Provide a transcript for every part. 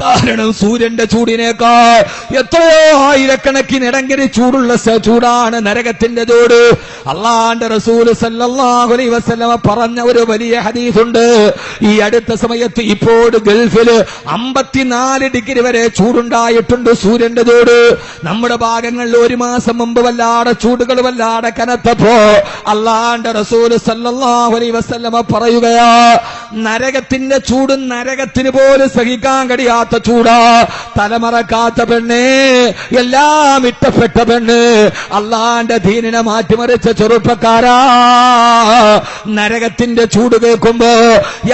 കാരണം സൂര്യന്റെ ചൂടിനേക്കാൾ എത്രയോ ആയിരക്കണക്കിന് ഇടങ്കരി ചൂടുള്ള ചൂടാണ് നരകത്തിന്റെ ചൂട്. അള്ളാന്റെ റസൂൽ സല്ലല്ലാഹു അലൈഹി വസല്ലമ പറഞ്ഞ ഒരു വലിയ ഹദീസുണ്ട്. ഈ അടുത്ത സമയത്ത് ഇപ്പോൾ ഗൾഫിൽ അമ്പത്തിനാല് ഡിഗ്രി വരെ ചൂടുണ്ടായിട്ടുണ്ട് സൂര്യന്റെ ചൂട്. നമ്മുടെ ഭാഗങ്ങളിൽ ഒരു മാസം മുമ്പ് വല്ലാടെ ചൂടുകൾ വല്ലാടെ കനത്തപ്പോ അള്ളാന്റെ റസൂൽ സല്ലല്ലാഹു വസ്ലമ പറയുകയാ നരകത്തിന്റെ ചൂട് നരകത്തിന് പോലും സഹിക്കാൻ കഴിയാത്ത ചൂടാ. തലമറക്കാത്ത പെണ്ണ് എല്ലാം ഇട്ടപ്പെട്ട പെണ്ണ്. അള്ളാന്റെ ദീനിനെ മാറ്റിമറിച്ച ചെറുപ്പക്കാരാ. നരകത്തിന്റെ ചൂട് കേൾക്കുമ്പോ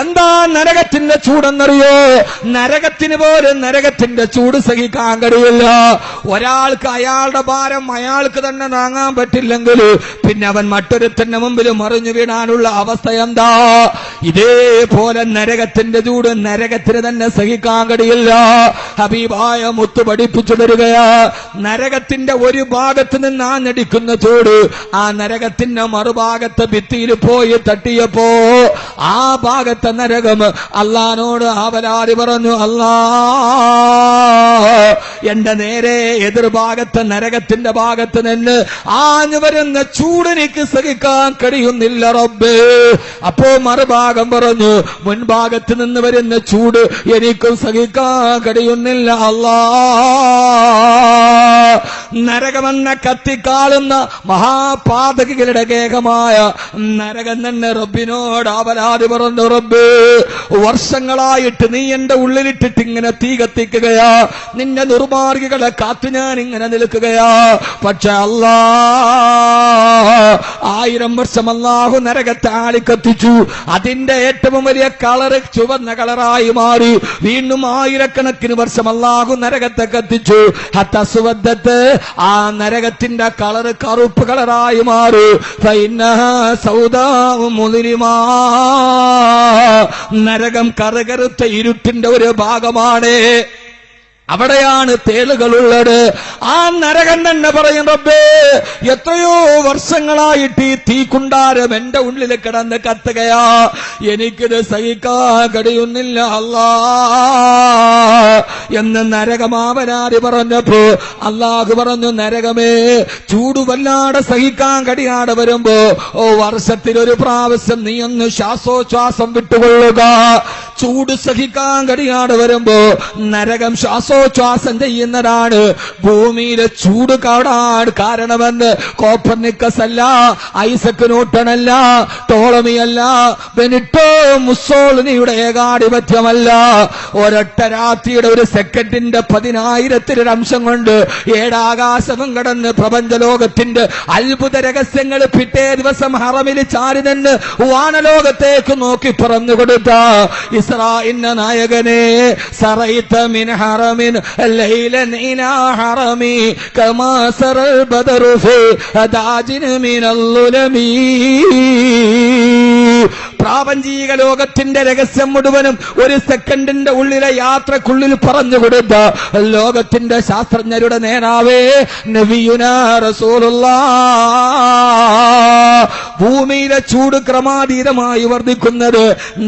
എന്താ നരകത്തിന്റെ ചൂടെന്നറിയോ? നരകത്തിന് പോലും നരകത്തിന്റെ ചൂട് സഹിക്കാൻ കഴിയില്ല. ഒരാൾക്ക് അയാളുടെ ഭാരം അയാൾക്ക് തന്നെ താങ്ങാൻ പറ്റില്ലെങ്കിൽ പിന്നെ അവൻ മറ്റൊരുത്തന്റെ മുമ്പിൽ മറിഞ്ഞു വീണാനുള്ള അവസ്ഥ എന്താ? ഇതേപോലെ നരകത്തിന്റെ ചൂട് നരകത്തിന് തന്നെ സഹിക്കാൻ കഴിയില്ല. ഹബീബായ മുത്ത് പഠിപ്പിച്ചു തരികയാ. നരകത്തിന്റെ ഒരു ഭാഗത്ത് നിന്ന് നടിക്കുന്ന ചൂട് ആ നരകത്തിന്റെ മറുഭാഗത്ത് ഭിത്തിയിൽ പോയി തട്ടിയപ്പോ ആ ഭാഗത്തെ നരകം അള്ളഹാനോട് ആവലാതി പറഞ്ഞു അല്ലാ എന്റെ നേരെ എതിർഭാഗത്തെ നരകത്തിന്റെ ഭാഗത്ത് നിന്ന് ആഞ്ഞു വരുന്ന ചൂടിനിക്ക് സഹിക്കാൻ കഴിയുന്നില്ല റബ്ബ്. അപ്പോ മറുഭാഗം പറഞ്ഞു മുൻഭാഗത്ത് നിന്ന് വരുന്ന ചൂട് എനിക്കും സഹിക്കാൻ കഴിയുന്നില്ല അല്ലാ. നരകമെന്ന കത്തിക്കാളുന്ന മഹാപാതകികളുടെ കേകമായ നരകം തന്നെ റബ്ബിനോട് അവലാതി പറഞ്ഞു റബ്ബ് വർഷങ്ങളായിട്ട് നീ എന്റെ ഉള്ളിലിട്ടിട്ട് ഇങ്ങനെ തീ കത്തിക്കുകയാ. നിന്റെ നിർമാർഗികളെ കാത്തു ഞാൻ ഇങ്ങനെ നിൽക്കുകയാ. പക്ഷെ അല്ലാ ആയിരം വർഷം അല്ലാഹു നരകത്തെ ആളിക്കത്തിച്ചു. അതിന്റെ ഏറ്റവും വലിയ കളറ് ചുവന്ന കളറായി മാറി. വീണ്ടും ആയിരക്കണക്കിന് വർഷം അല്ലാഹു നരകത്തെ കത്തിച്ചു. ഹത്തസുവദ്ധത്ത് ആ നരകത്തിന്റെ കളറ് കറുപ്പ് കളറായി മാറി. സൗദാ മുതിരിമാ നരകം കറുകറുത്ത ഇരുട്ടിന്റെ ഒരു ഭാഗമാണ്. അവിടെയാണ് തേളുകളുള്ളത്. ആ നരകൻ തന്നെ പറയും റബ്ബേ എത്രയോ വർഷങ്ങളായിട്ട് ഈ തീക്കുണ്ടാരം എന്റെ ഉള്ളിൽ കിടന്ന് കത്തുകയാ. എനിക്കിത് സഹിക്കാൻ കഴിയുന്നില്ല അല്ലാ. എന്ന് നരകമാവനാരി പറഞ്ഞപ്പോ അള്ളാഹു പറഞ്ഞു നരകമേ ചൂടുവല്ലാതെ സഹിക്കാൻ കഴിയാതെ വരുമ്പോ ഓ വർഷത്തിൽ ഒരു പ്രാവശ്യം നീ ഒന്ന് ശ്വാസോച്ഛ്വാസം വിട്ടുകൊള്ളുക. ചൂട് സഹിക്കാൻ കഴിയാതെ വരുമ്പോ നരകം ശ്വാസോച്ഛ്വാസം ചെയ്യുന്നതാണ്. ഭൂമിയിലെ ചൂട് കാടാൻ കാരണമെന്ന് കോപ്പർനിക്കസ് അല്ല ഐസക് ന്യൂട്ടണല്ല ടോളമിയല്ല ബെനിട്ടോ മുസോളിനിയുടെ ഏകാധിപത്യമല്ല. ഒരൊട്ട രാത്രിയുടെ ഒരു സെക്കൻഡിന്റെ പതിനായിരത്തിലൊരു അംശം കൊണ്ട് ഏടാകാശവും കടന്ന് പ്രപഞ്ച ലോകത്തിന്റെ അത്ഭുത രഹസ്യങ്ങൾ പിറ്റേ ദിവസം ഹറമിൽ ചാരി നിന്ന് വാനലോകത്തേക്ക് നോക്കി പറഞ്ഞു കൊടുത്ത ഇസ്രായിന്റെ നായകനെ സറൈത്ത മിൻ ഹറമിൻ ലൈലൻ ഇലാ ഹറമി കമാ സറൽ ബദറു ഫി അദാജിൻ മിനൽ ളുലമീ പ്രാപഞ്ചിക ലോകത്തിന്റെ രഹസ്യം മുഴുവനും ഒരു സെക്കൻഡിന്റെ ഉള്ളിലെ യാത്രക്കുള്ളിൽ പറഞ്ഞു കൊടുത്ത ലോകത്തിന്റെ ശാസ്ത്രജ്ഞരുടെ നേതാവേ നബിയുന റസൂലുള്ള. ഭൂമിയിലെ ചൂട് ക്രമാതീതമായി വർദ്ധിക്കുന്നത്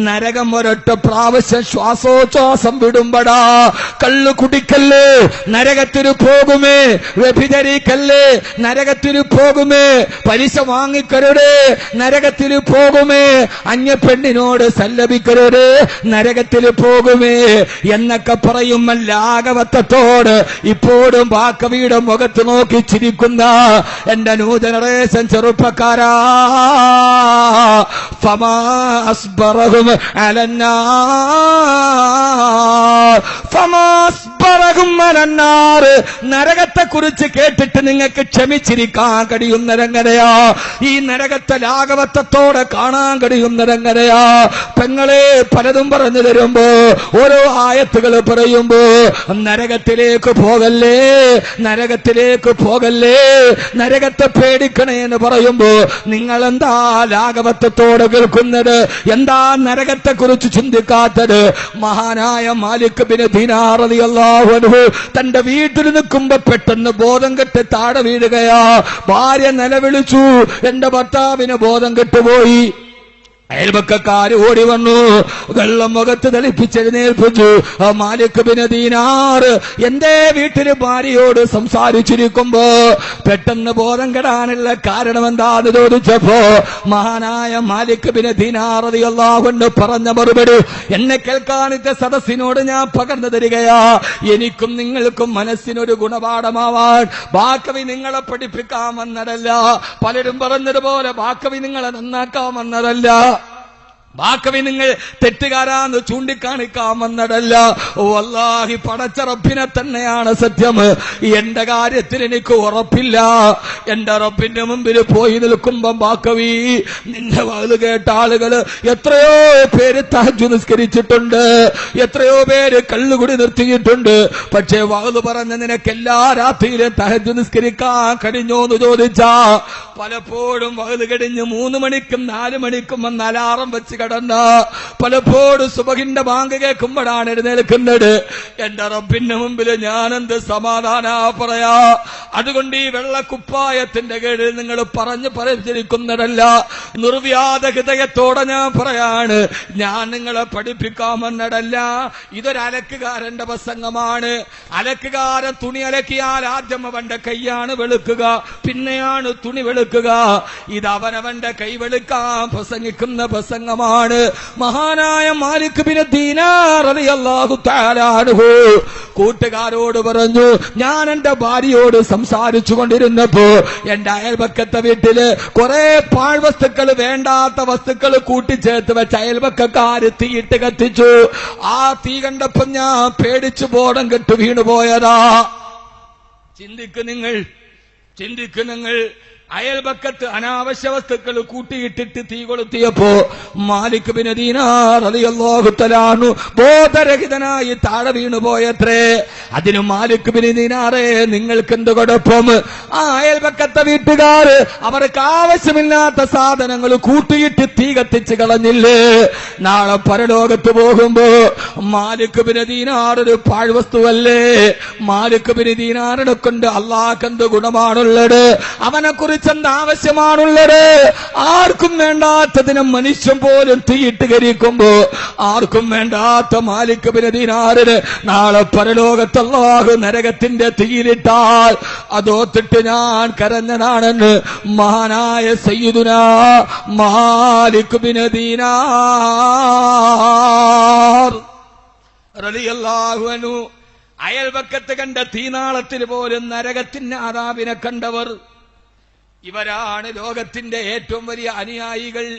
നരകം ഒരൊറ്റ പ്രാവശ്യം ശ്വാസോച്ഛ്വാസം വിടുമ്പടാ. കള്ളു കുടിക്കല്ലേ നരകത്തിന് പോകുമേ വ്യഭിചരിക്കല്ലേ നരകത്തിന് പോകുമേ പലിശ വാങ്ങിക്കരുടെ നരകത്തിന് പോകുമേ അന്യ പെണ്ണിനോട് സല്ലപിക്കരുത് നരകത്തിൽ പോകുമേ എന്നൊക്കെ പറയും ലാഘവത്വത്തോട് ഇപ്പോഴും ബാക്കവിയുടെ മുഖത്ത് നോക്കി ചിരിക്കുന്ന എന്റെ ന്യൂ ജനറേഷൻ ചെറുപ്പക്കാരാ. നരകത്തെ കുറിച്ച് കേട്ടിട്ട് നിങ്ങൾക്ക് ക്ഷമിച്ചിരിക്കാൻ കഴിയുന്നതെങ്ങനെയാ ഈ നരകത്തെ ലാഘവത്വത്തോടെ കാണാൻ കഴിയുന്നതെങ്ങനെയാ പെങ്ങളെ പലതും പറഞ്ഞു തരുമ്പോ ഓരോ ആയത്തുകൾ പറയുമ്പോ നരകത്തിലേക്ക് പോകല്ലേ നരകത്തിലേക്ക് പോകല്ലേ നരകത്തെ പേടിക്കണേ എന്ന് പറയുമ്പോ നിങ്ങൾ എന്താ ലാഘവത്വത്തോടെ കേൾക്കുന്നത്? എന്താ നരകത്തെ കുറിച്ച് ചിന്തിക്കാത്തത്? മഹാനായ മാലിക് തന്റെ വീട്ടിൽ നിൽക്കുമ്പോ പെട്ടെന്ന് ബോധം കെട്ട് താഴെ വീഴുകയാ. ഭാര്യ നിലവിളിച്ചു എന്റെ ഭർത്താവിന് ബോധം കെട്ടുപോയി. അയൽപക്കക്കാര് ഓടി വന്നു. വെള്ളം മുഖത്ത് ആ മാലിക് ബിനദീനാർ എന്റെ വീട്ടിൽ ഭാര്യയോട് സംസാരിച്ചിരിക്കുമ്പോ പെട്ടെന്ന് ബോധം കെടാനുള്ള കാരണം എന്താന്ന് ചോദിച്ചപ്പോ മഹാനായ മാലിക് ബിൻ ദീനാർ അള്ളാഹുണ്ട് പറഞ്ഞ മറുപടി എന്നെ കേൾക്കാനിത്തെ സദസ്സിനോട് ഞാൻ പകർന്നു തരികയാ. എനിക്കും നിങ്ങൾക്കും മനസ്സിനൊരു ഗുണപാഠമാവാൻ. ബാക്കവി നിങ്ങളെ പഠിപ്പിക്കാൻ വന്നതല്ല പലരും പറഞ്ഞതുപോലെ ബാക്കവി നിങ്ങളെ നന്നാക്കാൻ വന്നതല്ല ബാക്കവി നിങ്ങൾ തെറ്റുകാരാന്ന് ചൂണ്ടിക്കാണിക്കാൻ വന്നതല്ല ഓ അല്ലാഹി പടച്ച റബ്ബിനെ തന്നെയാണ് സത്യം. എന്റെ കാര്യത്തിൽ എനിക്ക് ഉറപ്പില്ല. എന്റെ റബ്ബിന്റെ മുമ്പിൽ പോയി നിൽക്കുമ്പം ബാക്കവി നിന്റെ വാത് കേട്ട ആളുകൾ എത്രയോ പേര് തഹജു നിസ്കരിച്ചിട്ടുണ്ട്. എത്രയോ പേര് കള്ളുകുടി നിർത്തിയിട്ടുണ്ട്. പക്ഷേ വാത് പറഞ്ഞ നിനക്ക് എല്ലാ രാത്രിയിലും തഹജു നിസ്കരിക്കാൻ കഴിഞ്ഞോ എന്ന് ചോദിച്ചാ പലപ്പോഴും വാത് കഴിഞ്ഞ് മൂന്ന് മണിക്കും നാല് മണിക്കും വന്ന് അലാറം വെച്ച് കടന്ന. പലപ്പോഴും സുബഹിന്റെ ബാങ്ക് കേൾക്കുമ്പോഴാണ് എഴുന്നേൽക്കുന്നത്. എന്റെ റബ്ബിന്റെ മുമ്പിൽ ഞാനെന്ത് സമാധാന പറയാ? അതുകൊണ്ട് ഈ വെള്ളക്കുപ്പായത്തിന്റെ കീഴിൽ നിങ്ങൾ പറഞ്ഞു പരിചരിക്കുന്നതല്ല നിർവ്യാത ഹൃദയത്തോടെ ഞാൻ പറയാണ് ഞാൻ നിങ്ങളെ പഠിപ്പിക്കാമെന്നതല്ല. ഇതൊരു അലക്കുകാരന്റെ പ്രസംഗമാണ്. അലക്കുകാരൻ തുണി അലക്കിയാൽ ആദ്യം അവന്റെ കൈയാണ് വെളുക്കുക പിന്നെയാണ് തുണി വെളുക്കുക. ഇത് അവനവന്റെ കൈ വെളുക്കാൻ പ്രസംഗിക്കുന്ന പ്രസംഗമാണ് മഹാനായ മാലിക് കൂട്ടുകാരോട് പറഞ്ഞു ഞാൻ എന്റെ ഭാര്യയോട് സംസാരിച്ചു കൊണ്ടിരുന്നപ്പോ എന്റെ അയൽപക്കത്തെ വീട്ടിൽ കുറെ പാഴ്വസ്തുക്കൾ വേണ്ടാത്ത വസ്തുക്കൾ കൂട്ടിച്ചേർത്ത് വെച്ച അയൽപക്കക്കാര് തീയിട്ട് കത്തിച്ചു. ആ തീ കണ്ടപ്പോ ഞാൻ പേടിച്ചു ബോധം കെട്ടു വീണുപോയതാ. ചിന്തിക്ക് നിങ്ങൾ ചിന്തിക്ക് നിങ്ങൾ. അയൽപക്കത്ത് അനാവശ്യ വസ്തുക്കൾ കൂട്ടിയിട്ടിട്ട് തീ കൊളുത്തിയപ്പോ മാലിക് ബിനദീനാറിയാഹുത്തലാണു ബോധരഹിതനായി താഴെ വീണു പോയത്രേ. അതിന് മാലിക് ബിനദീനാറേ നിങ്ങൾക്ക് എന്ത് കുഴപ്പം? ആ അയൽപക്കത്തെ വീട്ടുകാര് അവർക്ക് ആവശ്യമില്ലാത്ത സാധനങ്ങൾ കൂട്ടിയിട്ട് തീ കത്തിച്ച് കളഞ്ഞില്ലേ? നാളെ പരലോകത്ത് പോകുമ്പോ മാലിക് ബിൻ ദീനാർ ഒരു പാഴ്വസ്തുവല്ലേ? മാലിക് ബിനദീനാറിനെ കൊണ്ട് അള്ളാഹ് എന്ത് ഗുണമാണുള്ളത്? അവനെ കുറിച്ച് എന്ത് ആവശ്യമാണുള്ളത്? ആർക്കും വേണ്ടാത്തതിനെ മനുഷ്യൻ പോലും തീയിട്ട് കരിക്കുമ്പോ ആർക്കും വേണ്ടാത്ത മാലിക് ബിൻ നാളെ പരലോകത്ത് അള്ളാഹു നരകത്തിന്റെ തീയിലിട്ടാൽ അതോത്തിട്ട് ഞാൻ കരഞ്ഞനാണെന്ന് മഹാനായ സയ്യിദുന മാലിക് ബിനദീനാർ അയൽപക്കത്ത് കണ്ട തീനാളത്തിൽ പോലും നരകത്തിന്റെ ആദാബിനെ കണ്ടവർ ഇവരാണ് ലോകത്തിന്റെ ഏറ്റവും വലിയ അനുയായികൾ.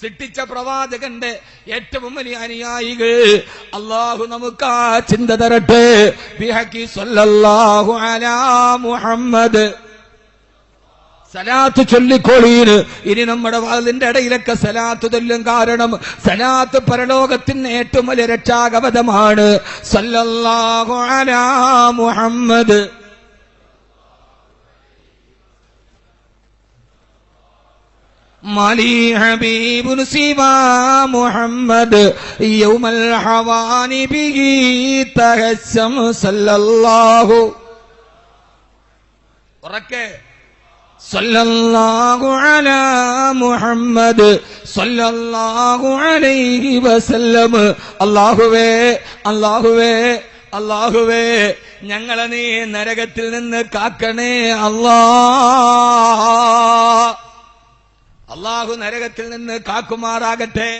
സൃഷ്ടിച്ച പ്രവാചകന്റെ ഏറ്റവും വലിയ അനുയായികൾ. അള്ളാഹു നമുക്ക് ആ ചിന്ത തരട്ടെ. മുഹമ്മദ്. സലാത്ത് ചൊല്ലിക്കോളീന് ഇനി നമ്മുടെ വാതിന്റെ ഇടയിലൊക്കെ സലാത്ത് ചൊല്ലും കാരണം സലാത്ത് പരലോകത്തിന് ഏറ്റവും വലിയ രക്ഷാകവതമാണ് സല്ലല്ലാഹു അലാ മുഹമ്മദ്. مالي حبيب سوى محمد يوم الحوان به تهسم صلى الله ഉറക്കെ സല്ലല്ലാഹു അലാ മുഹമ്മദ് സല്ലല്ലാഹു അലൈഹി വസല്ലം അല്ലാഹുവേ അല്ലാഹുവേ അല്ലാഹുവേ ഞങ്ങളെ നീ നരകത്തിൽ നിന്ന് കാക്കണേ അല്ലാ അള്ളാഹു നരകത്തിൽ നിന്ന് കാക്കുമാറാകട്ടെ.